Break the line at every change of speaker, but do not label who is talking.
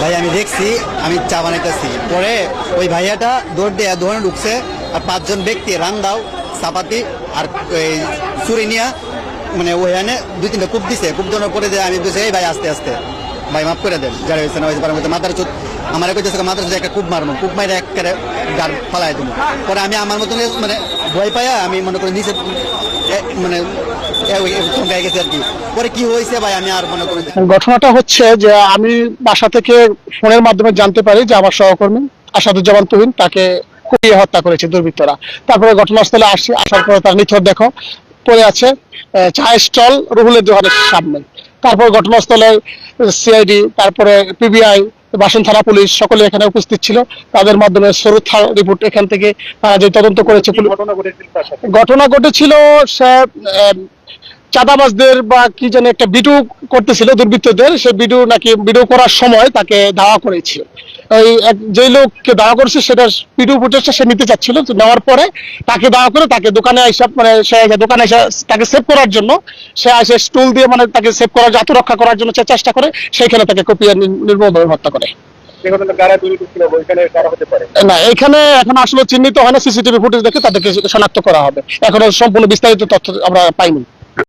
ভাই, আমি দেখছি, আমি চা বানাইতেছি। পরে ওই ভাইয়াটা দৌড় দিয়ে দোকানে ঢুকছে, আর পাঁচজন ব্যক্তি রান্দাও চাপাতি, আর এই চুরি নিয়া মানে ওখানে দুই তিনটা কূপ দিছে, কূপ দেওয়ার পরে আমি বুঝে এই ভাই, আস্তে আস্তে। ভাই, মাফ করে দেন যারা হয়েছে না হয়েছে মাথার চুত আমার কইতেছে, মাথার চুত একটা কূপ মারবো কূপ মাইরে একেবারে গার ফালাই দেবো পরে আমি আমার মতন মানে ভয় পাইয়া আমি মনে করি নিচে মানে থমকাই গেছে আর কি? পরে কি হয়েছে ভাই? আমি আর মনে করি
ঘটনাটা হচ্ছে যে আমি বাসা থেকে ফোনের মাধ্যমে জানতে পারি যে আমার সহকর্মী আসাদুজ্জামান তুহিন তাকে কুপিয়ে হত্যা করেছে দুর্বৃত্তরা। তারপরে ঘটনাস্থলে আসি আসার পরে তার নিথর দেখো পড়ে আছে চায়ের স্টল রুহুলের দোকানের সামনে। তারপর ঘটনাস্থলে সিআইডি তারপরে পিবিআই বাসন থানা পুলিশ সকলে এখানে উপস্থিত ছিল। তাদের মাধ্যমে সরুথা রিপোর্ট এখান থেকে তারা যে তদন্ত করেছে পুলিশ ঘটনা ঘটেছিল সে চাঁদাবাজদের বা কি যেন একটা ভিডিও করতেছিল দুর্বৃত্তদের সে ভিডিও নাকি ভিডিও করার সময় তাকে ধাওয়া করেছিল। ওই যে লোককে ধাওয়া করেছে সেটা ভিডিও ফুটেজটা সে নিতে চাচ্ছিল। নেওয়ার পরে তাকে ধাওয়া করে তাকে দোকানে এসে মানে সে দোকানে এসে তাকে সেভ করার জন্য সে এসে স্টুল দিয়ে মানে তাকে সেভ করার আত্মরক্ষা করার জন্য সে চেষ্টা করে সেইখানে তাকে কপিয়া নির্মলভাবে হত্যা করে। না এখানে এখন আসলে চিহ্নিত হয় না সিসিটিভি ফুটেজ দেখে তাদেরকে শনাক্ত করা হবে। এখনও সম্পূর্ণ বিস্তারিত তথ্য আমরা পাইনি।